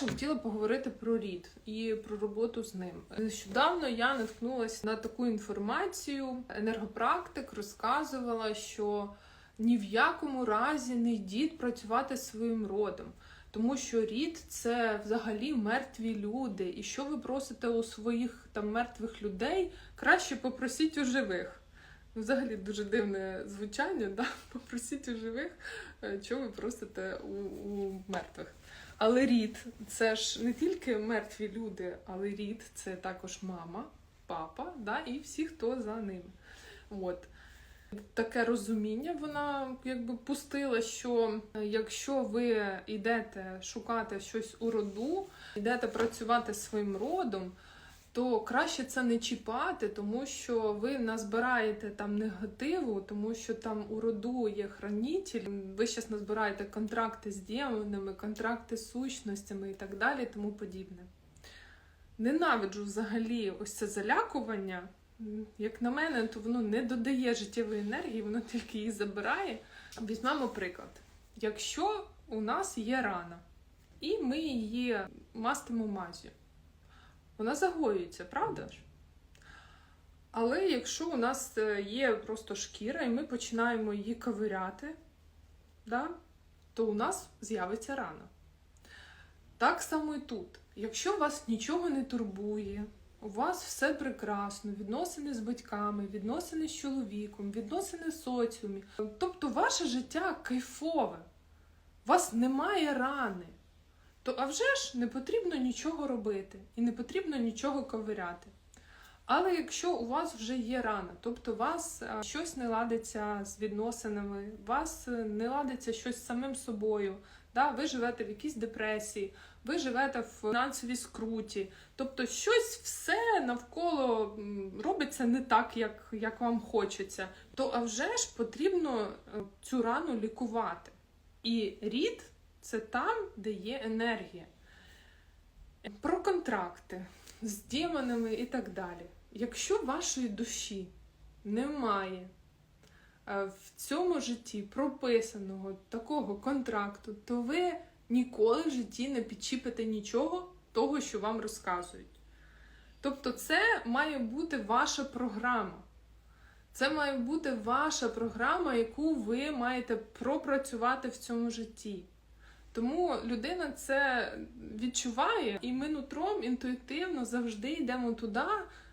Хотіла поговорити про рід і про роботу з ним. Нещодавно я наткнулася на таку інформацію. Енергопрактик розказувала, що ні в якому разі не йдіть працювати своїм родом, тому що рід це взагалі мертві люди. І що ви просите у своїх там мертвих людей, краще попросіть у живих. Взагалі дуже дивне звучання, да? попросіть у живих, е, що ви просите у, у мертвих. Але рід це ж не тільки мертві люди, але рід це також мама, папа, да, і всі, хто за ними. От. Таке розуміння вона якби пустила, що е, якщо ви йдете шукати щось у роду, йдете працювати своїм родом, то краще це не чіпати, тому що ви назбираєте там негативу, тому що там у роду є хранитель. Ви зараз назбираєте контракти з демонами, контракти з сущностями і так далі, тому подібне. Ненавиджу взагалі ось це залякування. Як на мене, то воно не додає життєвої енергії, воно тільки її забирає. Візьмемо приклад. Якщо у нас є рана, і ми її мастимо мазю, вона загоюється, правда ж? Але якщо у нас е, є просто шкіра, і ми починаємо її ковиряти, да, то у нас з'явиться рана. Так само і тут. Якщо вас нічого не турбує, у вас все прекрасно, відносини з батьками, відносини з чоловіком, відносини в соціумі, тобто ваше життя кайфове, у вас немає рани, то а вже ж не потрібно нічого робити і не потрібно нічого ковиряти. Але якщо у вас вже є рана, тобто у вас е, щось не ладиться з відносинами, у вас е, не ладиться щось з самим собою, да, ви живете в якійсь депресії, ви живете в фінансовій скруті, тобто щось все навколо робиться не так, як, як вам хочеться, то а вже ж потрібно е, цю рану лікувати. І рід це там, де є енергія. Про контракти з демонами і так далі. Якщо вашої душі немає е, в цьому житті прописаного такого контракту, то ви ніколи в житті не підчіпите нічого того, що вам розказують. Тобто, це має бути ваша програма. Це має бути ваша програма, яку ви маєте пропрацювати в цьому житті. Тому людина це відчуває, і ми нутром інтуїтивно завжди йдемо туди,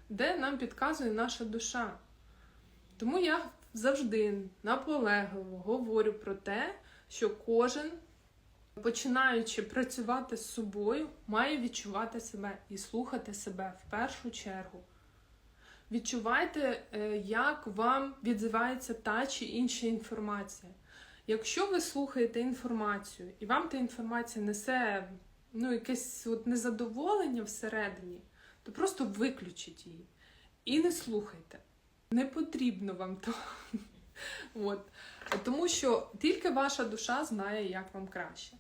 де нам підказує наша душа. Тому я завжди наполегливо говорю про те, що кожен, починаючи працювати з собою, має відчувати себе і слухати себе в першу чергу. Відчувайте, е, як вам відзивається та чи інша інформація. Якщо ви слухаєте інформацію, і вам та інформація несе ну, якесь от незадоволення всередині, то просто виключіть її і не слухайте. Не потрібно вам то. От. Тому що тільки ваша душа знає, як вам краще.